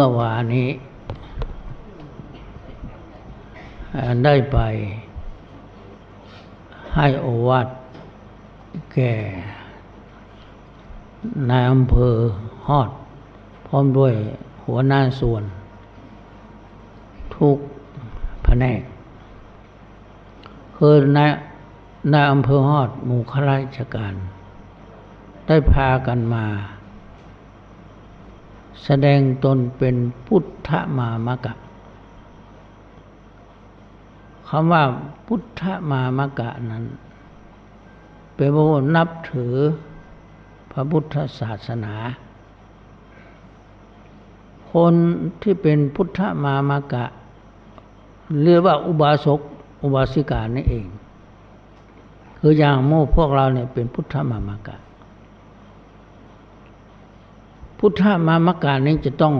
เมื่อวานนี้ ได้ไปให้โอวัดแก่นายอำเภอฮอด พร้อมด้วยหัวหน้าส่วน ทุกแผนก คือนายนายอำเภอฮอดหมู่ข้าราชการ ได้พากันมา แสดงตนเป็นพุทธมามกะคำว่าพุทธมามกะนั้นเป็นว่านับถือพระพุทธศาสนา คนที่เป็นพุทธมามกะ เรียกว่าอุบาสกอุบาสิกานี่เอง คืออย่างโม่พวกเราเนี่ยเป็นพุทธมามกะ พุทธมามกะนี้จะต้อง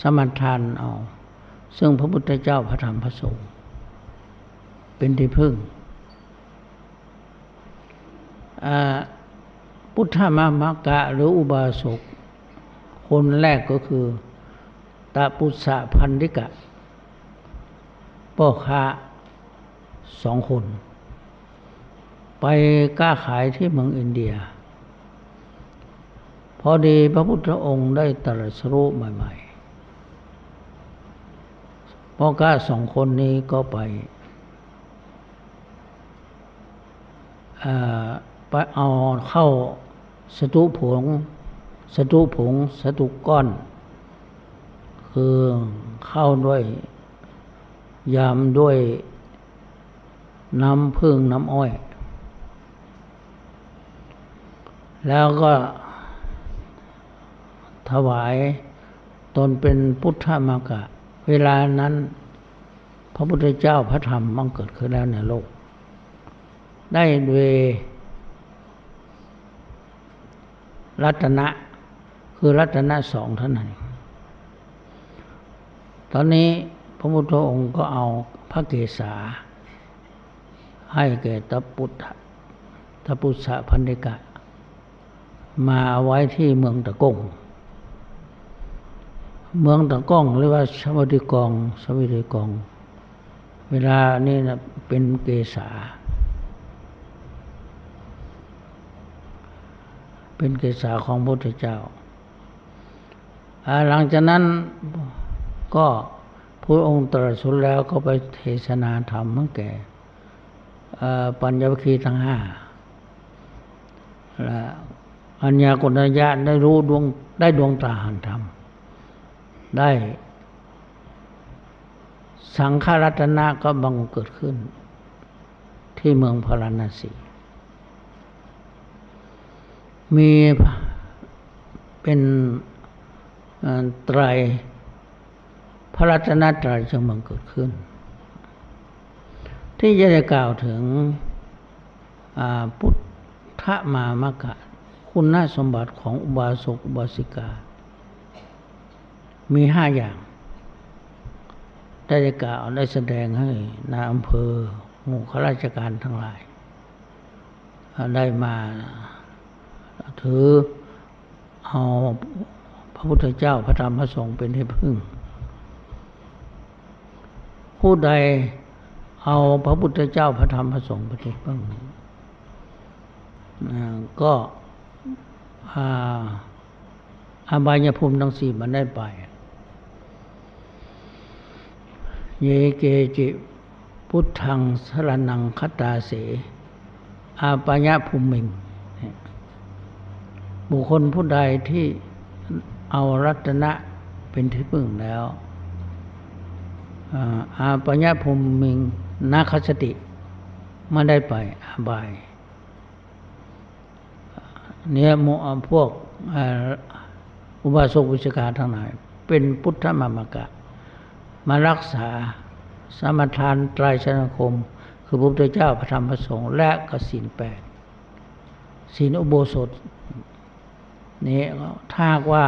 สมทานเอา ซึ่งพระพุทธเจ้าพระธรรมพระสงฆ์เป็นที่พึ่งพุทธมามกะหรืออุบาสกคนแรกก็คือตาปุษะพันธิกะพ่อค้าสองคน ไปก้าขายที่เมืองอินเดีย พอดีพระพุทธองค์ได้ตรัสรู้ใหม่ๆพ่อค้าสองคนนี้ก็ไปไปเอาเข้าสตุผงสตุผงสตุก้อน คือเข้าด้วยยำด้วยน้ำพึ่งน้ำอ้อย แล้วก็ ถวายตนเป็นพุทธมากะ เวลานั้น พระพุทธเจ้าพระธรรมมังเกิดขึ้นแล้วในโลก ได้ด้วยรัตนะคือรัตนะสองเท่านั้น ตอนนี้พระพุทธองค์ก็เอาพระเกศา ให้แก่ตปุตตปุษะพันธิกะ มาเอาไว้ที่เมืองตะกง เมืองตะก้องเรียกว่าสวัสดิกองสวัสดิกอง เวลานี้นะเป็นเกษาเป็นเกษาของพระพุทธเจ้า หลังจากนั้นก็พระองค์ตรัสรู้แล้วก็ไปเทศนาธรรมให้แก่ปัญญวคีทั้งห้าและอัญญากุณญาได้รู้ดวงได้ดวงตาหันธรรม ได้ สังฆรัตนะก็บังเกิดขึ้น ที่เมืองพาราณสี มีเป็นไตรพระรัตนตรัยจึงบังเกิดขึ้น ที่จะได้กล่าวถึงพุทธมามกะ คุณสมบัติของอุบาสกอุบาสิกา มีห้าอย่าง ได้กล่าวได้แสดงให้นาอำเภอหมู่ข้าราชการทั้งหลาย ได้มาถือเอาพระพุทธเจ้าพระธรรมพระสงฆ์เป็นที่พึ่ง ผู้ใดเอาพระพุทธเจ้าพระธรรมพระสงฆ์เปฏิบัติก็อาบายภูมิทั้งสี่มันได้ไป เยเกจิพุทธังสรนังคตาเส อาปัญญภูมิง บุคคลผู้ใดที่เอารัตนะเป็นที่พึ่งแล้ว อาปัญญาภูมิงนาคสติไม่ได้ไปอาบาย เนี่ยโมพวกอุบาสกวิกาทั้งหลาย เป็นพุทธมามกะ มารักษาสมทานไตรชนคม คือพระพุทธเจ้าพระธรรมพระสงฆ์และกสินแปดศีลอุโบสถนี่ถ้าว่า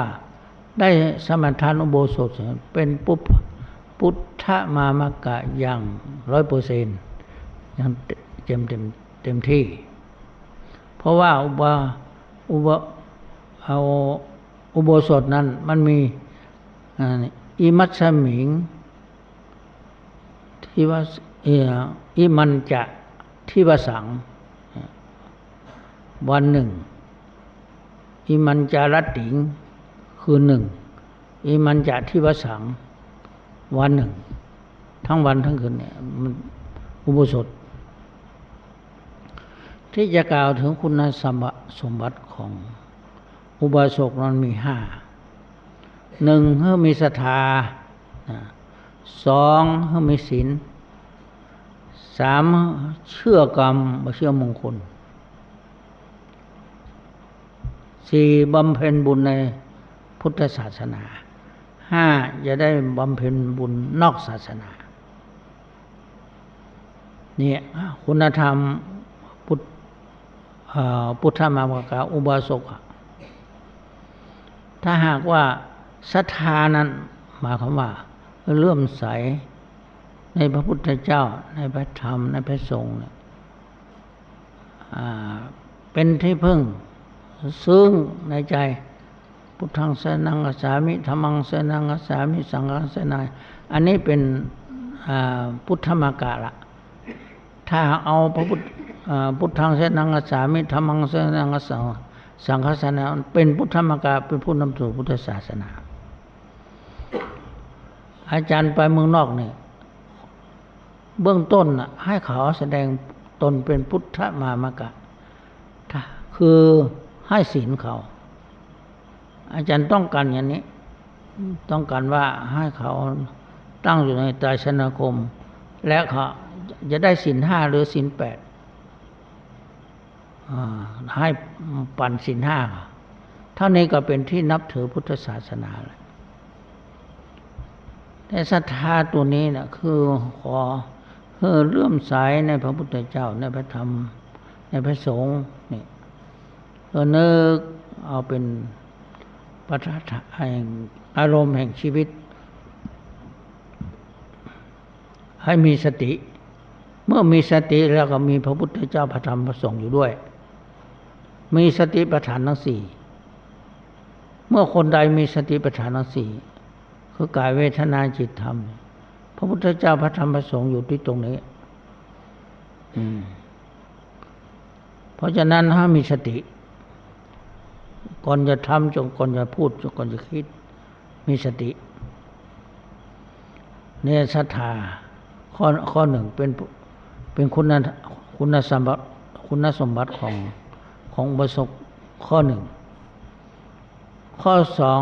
ได้สมทานอุโบสถเป็นปุ๊บพุทธมามกะอย่างร้อยเปอร์เซนยังเต็มเต็มเต็มที่ เพราะว่าอุบาอุบาเอาอุโบสถนั้นมันมีอ่าอิมัตสมิง ที่ว่าเอออิมันจะที่วสัง วันหนึ่ง อิมันจารติง คือหนึ่ง อิมันจะที่วสัง วันหนึ่ง ทั้งวันทั้งคืนเนี่ยมันอุโบสถ ที่จะกล่าวถึงคุณสมบัติสมบัติของอุบาสกนั้นมีห้าหนึ่งเพื่อมีศรัทธา สองเพื่อมีศีลสามเชื่อกรรมบ่เชื่อมงคลสี่บำเพ็ญบุญในพุทธศาสนาห้าจะได้บำเพ็ญบุญนอกศาสนาเนี่ยคุณธรรมพุทธพุทธมามกาอุบาสกถ้าหากว่าศรัทธานั้นหมายความว่า เลื่อมใสในพระพุทธเจ้า ในพระธรรม ในพระสงฆ์เป็นที่พึ่งซึ่งในใจ พุทธังสนังสามิธรรมังสนังสามิ สังฆังสนาอันนี้เป็นพุทธมากาละถ้าเอาพระพุทธพุทธังสนังสามิธรรมังสนังสังสังฆสนาเป็นพุทธมากาเป็นผู้นำสู่พุทธศาสนา อาจารย์ไปเมืองนอกเนี่ยเบื้องต้นให้เขาแสดงตนเป็นพุทธมามกะ คือให้ศีลเขา อาจารย์ต้องการอย่างนี้ ต้องการว่าให้เขาตั้งอยู่ในใจชนคม และเขาจะได้ศีลห้าหรือศีลแปดให้ปั่นศีลห้าเท่านี้ก็เป็นที่นับถือพุทธศาสนาเลย แต่ศรัทธาตัวนี้นะคือขอเพื่อเลื่อมใสในพระพุทธเจ้าในพระธรรม ในพระสงฆ์นี่เพื่อนึกเอาเป็นปัจจัยแห่งอารมณ์แห่งชีวิต ให้มีสติ เมื่อมีสติแล้วก็มีพระพุทธเจ้าพระธรรมพระสงฆ์อยู่ด้วย มีสติปัฏฐานทั้งสี่เมื่อคนใดมีสติปัฏฐานทั้งสี่ คือกายเวทนาจิตธรรม พระพุทธเจ้าพระธรรมพระสงฆ์อยู่ที่ตรงนี้เพราะฉะนั้นถ้ามีสติ ก่อนจะทำจงก่อนจะพูดจงก่อนจะคิด มีสติ เนี่ยศรัทธาข้อข้อหนึ่งเป็นเป็นคุณคุณสมบัติคุณสมบัติของของบสกข้อหนึ่ง ข้อสอง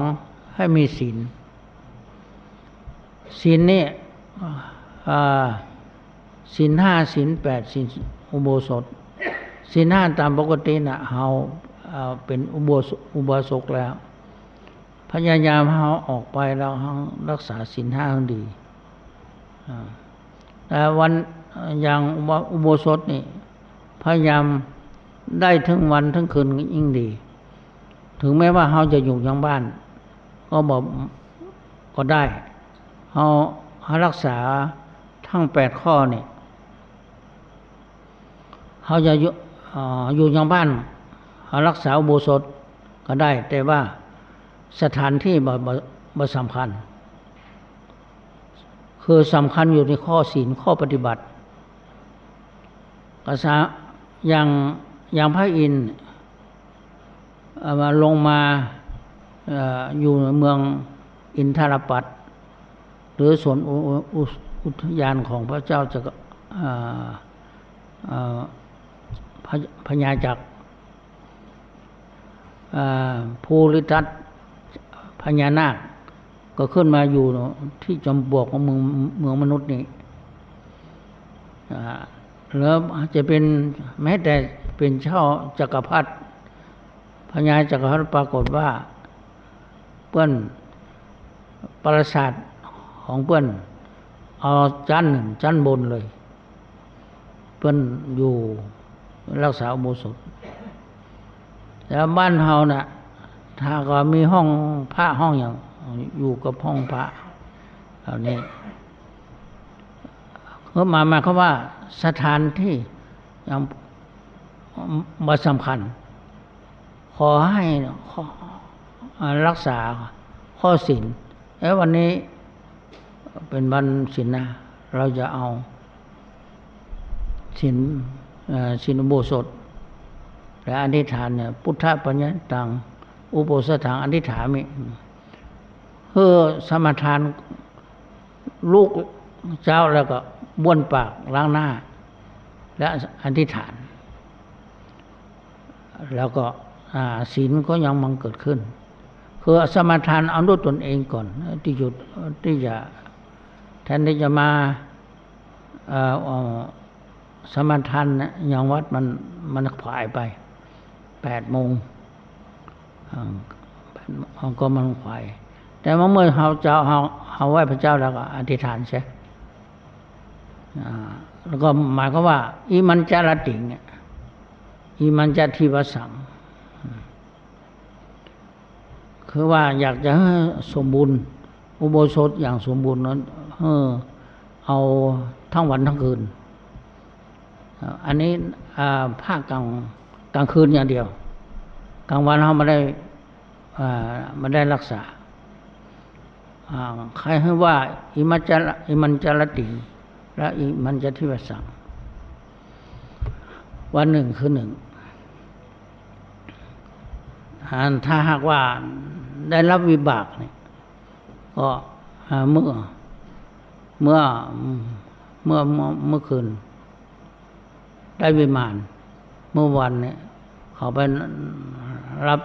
ให้มีศีล ศีลนี่สินห้าสินแปดสินอุโบสถสินห้าตามปกตินะเราเป็นอุโบสอุบาสกแล้ว พยายามเราออกไปเรารักษาสินห้าให้ดีแต่วันอย่างอุโบสถนี่พยายามได้ทั้งวันทั้งคืนยิ่งดี ถึงแม้ว่าเราจะอยู่ยังบ้าน ก็บอกก็ได้ เรารักษาทั้งแปดข้อเนี่ยเขาจะอยู่อยู่ยังบ้านเขารักษาโบสถก็ได้ แต่ว่าสถานที่บ่บ่สำคัญ คือสำคัญอยู่ในข้อศีลข้อปฏิบัติกษาอย่างอย่างพระอินทร์มาลงมาอยู่ในเมืองอินทรปัตห รือส่วนอุทยานของพระเจ้าจะพญาจักรภูริทัตพญานาค ก็ขึ้นมาอยู่ที่จอมบวกของเมืองเมืองมนุษย์นี่แล้วจะเป็นแม้แต่เป็นเช่าจักรพรรดิพญาจักรพรรดิปรากฏว่า เพื่อนปราสาท ของเพื่อนเอาชั้นหนึ่งชั้นบนเลย เพื่อนอยู่รักษาอุโบสถแล้วบ้านเฮานะ่ะ ถ้าก็มีห้องพระห้องอย่างอยู่กับห้องพระเหล่านี้เขามามาเขาว่าสถานที่ยังมาสำคัญ ขอให้รักษาข้อศีลเอ้ววันนี้ เป็นวันศีลนะ เราจะเอาศีลศีลอุโบสถ และอธิษฐานเนี่ยพุทธปัญญาตังอุโบสถานอธิษฐานมิเพื่อสมทานลูกเจ้าแล้วก็บ้วนปากล้างหน้า และอธิษฐาน แล้วก็ศีลก็ยังมังเกิดขึ้น คือสมทานเอาด้วยตนเองก่อน ที่หยุดที่จะ แทนที่จะมาสมทานอย่างวัดมันมันผายไปแปดโมงก็มันผายแต่เมื่อเฮาเจ้าเฮาเฮาไหว้พระเจ้าแล้วก็อธิษฐานใช่แล้วก็หมายก็ว่าอิมันจารติงอิมันจะทิวสัง คือว่าอยากจะสมบูรณ์ อุโบสถอย่างสมบูรณ์นั้น เออ เอาทั้งวันทั้งคืน อันนี้ภาคกลางกลางคืนอย่างเดียว กลางวันเขาไม่ได้ไม่ได้รักษาใครให้ว่า อิมัจจอิมันจรติและอิมันจะทิวสังวันหนึ่งคือหนึ่งถ้าหากว่าได้รับวิบากเนี่ยก็เมื่อ เมื่อเมื่อเมื่อคืน ได้วิมานเมื่อวันเนี่ยเขาไปรับ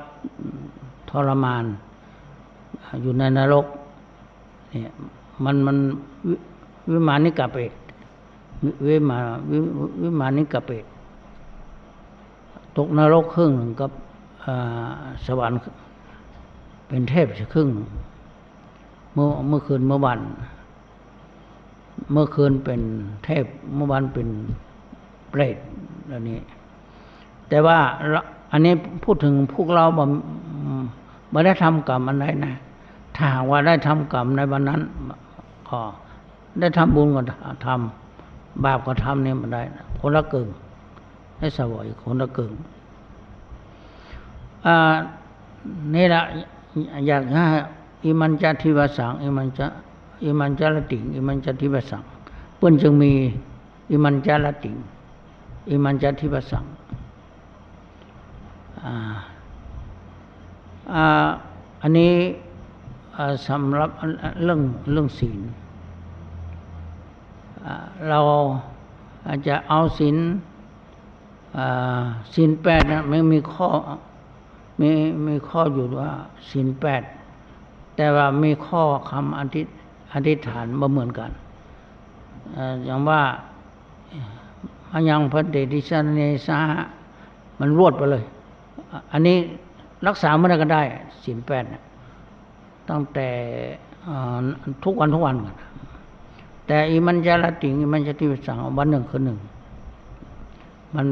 ทรมาน อยู่ในนรกเนี่ยมันมันวิมานิกาเปตวิมาวิวิมานิกาเปตตกนรกครึ่งหนึ่งกับสวรรค์เป็นเทพครึ่งเมื่อเมื่อคืนเมื่อวัน เมื่อคืนเป็นเทพเมื่อวันเป็นเปรตอันนี้ แต่ว่าอันนี้พูดถึงพวกเราบ่ไม่ได้ทำกรรมอะไรนะ ถ้าว่าได้ทำกรรมในวันนั้นก็ได้ทำบุญก็ทำบาปก็ทำเนี่ยมันได้คนละกึ่งได้สวยคนละกึ่งนี่แหละอยากให้อิมันจะทิวสังอิมันจะ อิมันจละติงอิมันจะทิวสังเพื่อนจึงมีอิมันจละติงอิมันจะทิวสังอันนี้สำหรับเรื่องเรื่องศีลเราอาจจะเอาศีลศีลแปดนะไม่มีข้อมีมีข้ออยู่ว่าศีลแปดแต่ว่ามีข้อคำอธิษฐาน อธิษฐานบ่เหมือนกันอย่างว่ามันยังพันเดติสันเนสามันรวดไปเลย อันนี้รักษาเมื่อไรก็ได้ศีลแปดตั้งแต่ทุกวันทุกวันกันแต่อีมันจะละติงอีมันจะที่สั่งวันหนึ่งคือหนึ่งมัน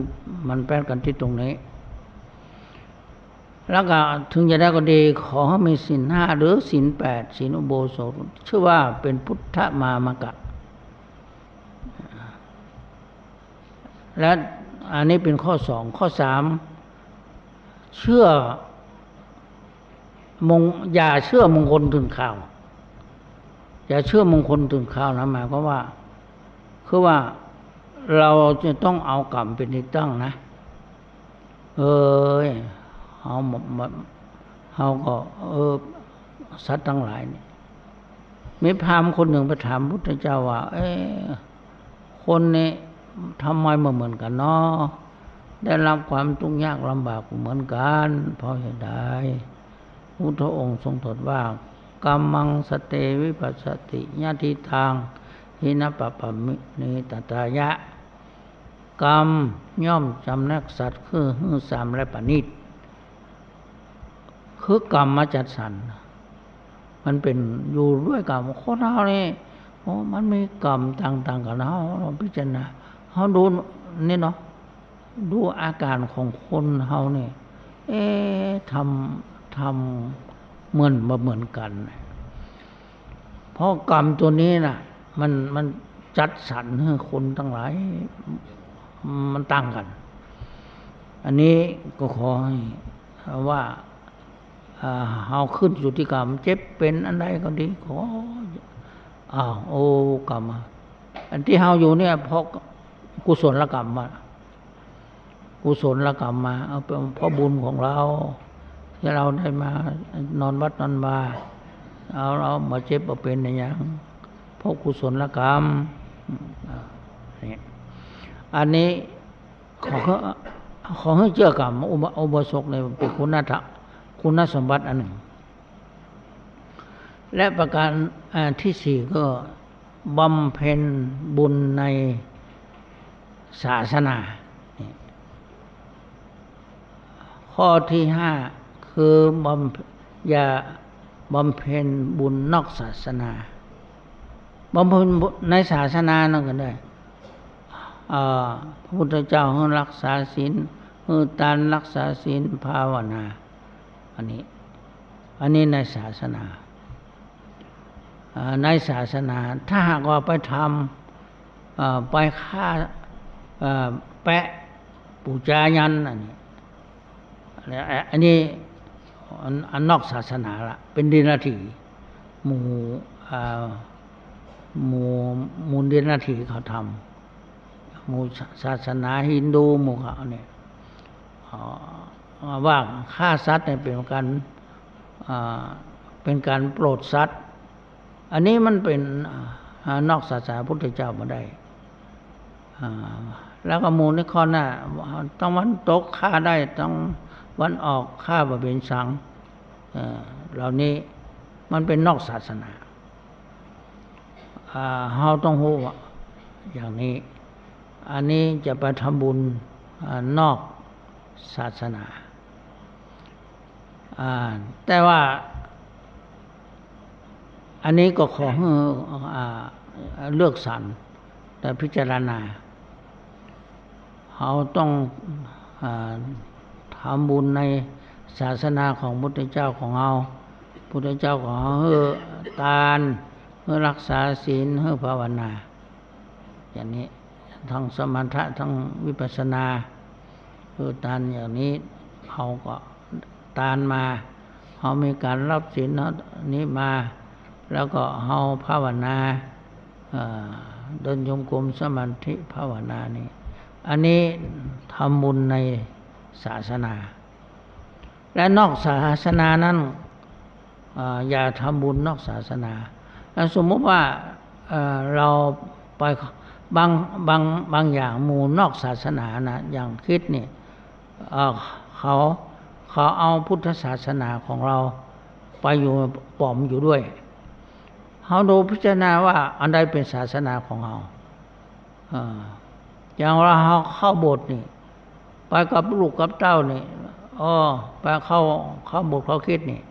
มันแปลกันที่ตรงนี้ แล้วก็ถึงจะได้ก็ดีขอให้มีสินห้าหรือสินแปดสินอุโบสถชื่อว่าเป็นพุทธมามกะ และอันนี้เป็นข้อสองข้อสามเชื่อมงอย่าเชื่อมงคลถึงข่าว อย่าเชื่อมงคลถึงข่าวนะหมายความว่า คือว่าเราจะต้องเอากรรมเป็นที่ตั้งนะ เออ เขาเขาก็ เออสัตว์ทั้งหลายนี่มีพามคนหนึ่งไปถามพุทธเจ้าว่า เออคนนี้ทำไมมาเหมือนกันเนาะได้รับความทุกข์ยากลำบากเหมือนกันเพราะเหตุใดพุทธองค์ทรงตรัสว่ากรรมังสเตวิปัสสติญาติทางหินปปะมินิตตายะ กรรมย่อมจำแนกสัตว์คือหื้อสามและปณิต คือกรรมมาจัดสรรมันเป็นอยู่ด้วยกรรมคนเราเนี่ยโอ้มันมีกรรมต่าง ๆกันเราเราพิจารณาเขาดูนี่เนาะดูอาการของคนเขาเนี่ยเอ๊ทำทำเหมือนมาเหมือนกัน เพราะกรรมตัวนี้นะ่ะ มันมันจัดสรรให้คนทั้งหลาย มันตั้งกัน อันนี้ก็ขอให้ว่า เฮาขึ้นอยู่ที่กรรม เจ็บเป็นอันใดก็ดีขออ้าวโอ้กรรมอันที่เฮาอยู่เนี่ยเพราะกุศลกรรมมากุศลกรรมมาเอาเป็นเพราะบุญของเราที่เราได้มานอนวัดนอนวาเอาเรามาเจ็บมาเป็นในอย่างเพราะกุศลกรรมอันนี้ขอเขาขอให้เชื่อกรรมอุบอุบสกเนี่ยเป็นคุณธรรม คุณสมบัติอันหนึ่ง และประการที่สี่ก็บำเพ็ญบุญในศาสนา ข้อที่ห้าคือบำอย่าบำเพ็ญบุญนอกศาสนาบำเพ็ญในศาสนานั่นก็ได้พระพุทธเจ้าให้รักษาศีลให้ตานรักษาศีลภาวนา อันนี้ อันนี้ในศาสนาในศาสนา ถ้าหากว่าไปทำไปฆ่าแปะปูจายันอันนี้อันนี้อันนอกศาสนาละเป็นดินาทีหมู่หมู่มูลดินาทีเขาทำหมู่ศาสนาฮินดูหมู่เขาเนี่ย ว่าฆ่าสัตว์เนี่ยเป็นการเป็นการโปรดสัตว์ อันนี้มันเป็นอนอกศาสนาพุทธเจ้ามาได้ แล้วก็มูลนิคอนน่ะต้องวันตกฆ่าได้ต้องวันออกฆ่าบะเบนสังเหล่านี้มันเป็นนอกศาสนาเฮาต้องรู้อย่างนี้ อันนี้จะไปทำบุญอนอกศาสนา แต่ว่า อันนี้ก็ขออเลือกสรรแต่พิจารณาเราต้องอทำบุญในศาสนาของพุทธเจ้าของเราพุทธเจ้าของเราเฮือตานเฮือรักษาศีลเฮือภาวนา อย่างนี้ทั้งสมถะทั้งวิปัสสนาเฮือตานอย่างนี้เขาก็ ตานมาเขามีการรับศีลนี้มา แล้วก็เฮาภาวนาเดินยมกลมสมาธิภาวนานี่อันนี้ทำบุญในศาสนา และนอกศาสนานั้นอย่าทำบุญนอกศาสนาแล้วสมมติว่าเราไปบางบางบางอย่างหมู่นอกศาสนานะอย่างคิดนี่เขา เขาเอาพุทธศาสนาของเราไปอยู่ปลอมอยู่ด้วยเขาดูพิจารณาว่าอันใดเป็นศาสนาของเราอย่างเราเข้าโบสถ์นี่ ไปกับลูกกับเต้านี่อ๋อไปเข้าเข้าโบสถ์เขาคิดนี่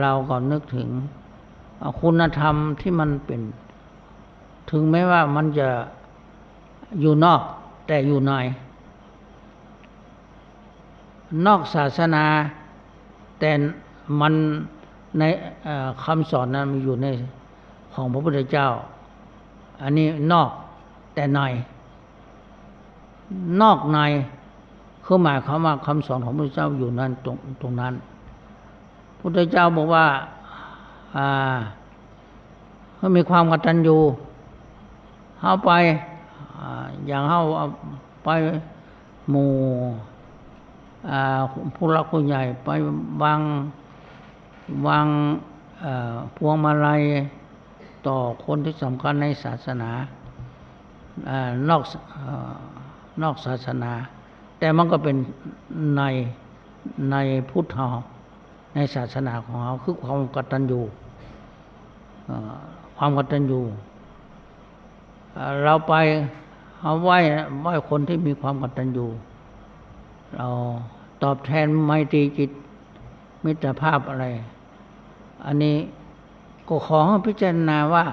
เราก็นึกถึงคุณธรรมที่มันเป็น ถึงแม้ว่ามันจะอยู่นอกแต่อยู่ใน นอกศาสนา แต่มันในคำสอนนั้นมีอยู่ในของพระพุทธเจ้า อันนี้นอกแต่ในนอกในคือหมายความว่าคำสอนของพระพุทธเจ้าอยู่นั้นตรงตรงนั้นพระพุทธเจ้าบอกว่าอ่าเขามีความกตัญญูเข้าไปอย่างเข้าไปหมู่ ผู้รักผู้ใหญ่ไปบางวางพวงมาลัยต่อคนที่สำคัญในศาสนานอกนอกศาสนา แต่มันก็เป็นในในพุทธาในศาสนาของเขาคือความกตัญญูความกตัญญูเราไปเอาไหว้ไหว้คนที่มีความกตัญญู เราตอบแทนไมตรีจิต มิตรภาพอะไร อันนี้ก็ขอให้พิจารณาว่า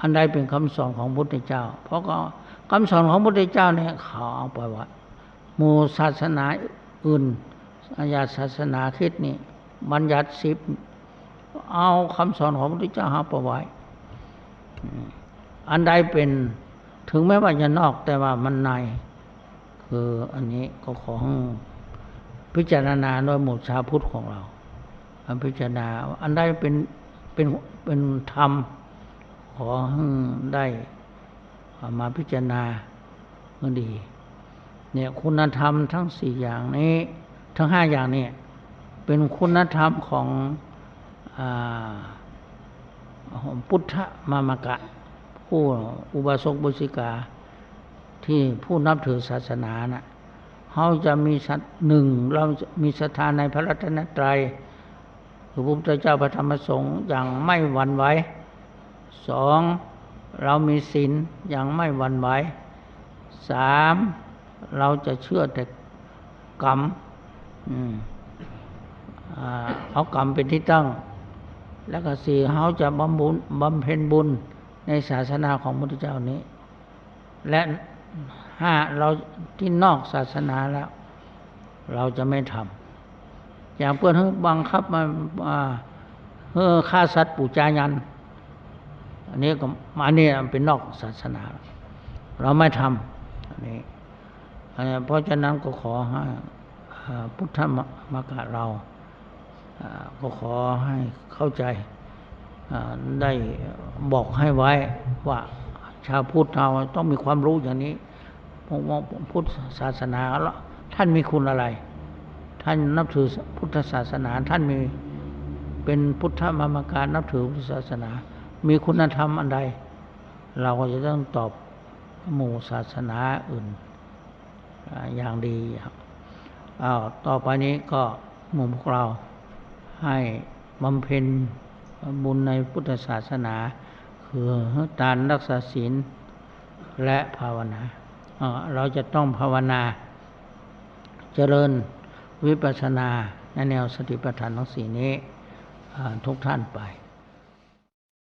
อันใดเป็นคำสอนของพุทธเจ้า เพราะก็คำสอนของพุทธเจ้าเนี่ยเขาเอาไปว่ามูศาสนาอื่นอาญาศาสนาคิดนี่บัญญัติสิบเอาคำสอนของพระพุทธเจ้าเอาไปไว้อันใดเป็นถึงแม้ว่าจะนอกแต่ว่ามันใน คืออันนี้ก็ขอพิจารณาโดยหมู่ชาวพุทธของเราพิจารณาอันใดเป็นเป็นเป็นธรรม ขอให้ได้มาพิจารณาก็ดี เนี่ยคุณธรรมทั้งสี่อย่างนี้ ทั้งห้าอย่างนี้เป็นคุณธรรมของอพุทธมามกะ ผู้อุบาสกบุสิกา ที่ผู้นับถือศาสนานะ่ะเขาจะมีสัตหนึ่งเรามีศรัทธาในพระรัตนตรัยคือพระพุทธเจ้าพระธรรมสงฆ์อย่างไม่หวั่นไหวสองเรามีศีลอย่างไม่หวั่นไหวสามเราจะเชื่อแต่กรรมเอากรรมเป็นที่ตั้ง แล้วก็สี่เขาจะบำบุญบำเพ็ญบุญในศาสนาของพระพุทธเจ้านี้ และ ห้าเราที่นอกศาสนาแล้ว เราจะไม่ทำอย่างเพื่อนบังคับมาเฮ้อฆ่าสัตว์ปูจายัน อันนี้ก็มาเนี่ยเป็นนอกศาสนา เราไม่ทำอันนี้เพราะฉะนั้นก็ขอให้พุทธมกะเราก็ขอให้เข้าใจได้บอกให้ไว้ว่า ชาวพุทธเราต้องมีความรู้อย่างนี้ผมว่าพุทธศาสนาแล้วท่านมีคุณอะไร ท่านนับถือพุทธศาสนา ท่านมีเป็นพุทธมามการนับถือพุทธศาสนา มีคุณธรรมอันใด เราก็จะต้องตอบหมู่ศาสนาอื่นอย่างดีครับอ้าวต่อไปนี้ก็หมู่พวกเราให้บำเพ็ญบุญในพุทธศาสนา คือการรักษาศีลและภาวนา เราจะต้องภาวนา เจริญวิปัสสนาในแนวสติปัฏฐานทั้งสี่นี้ทุกท่านไป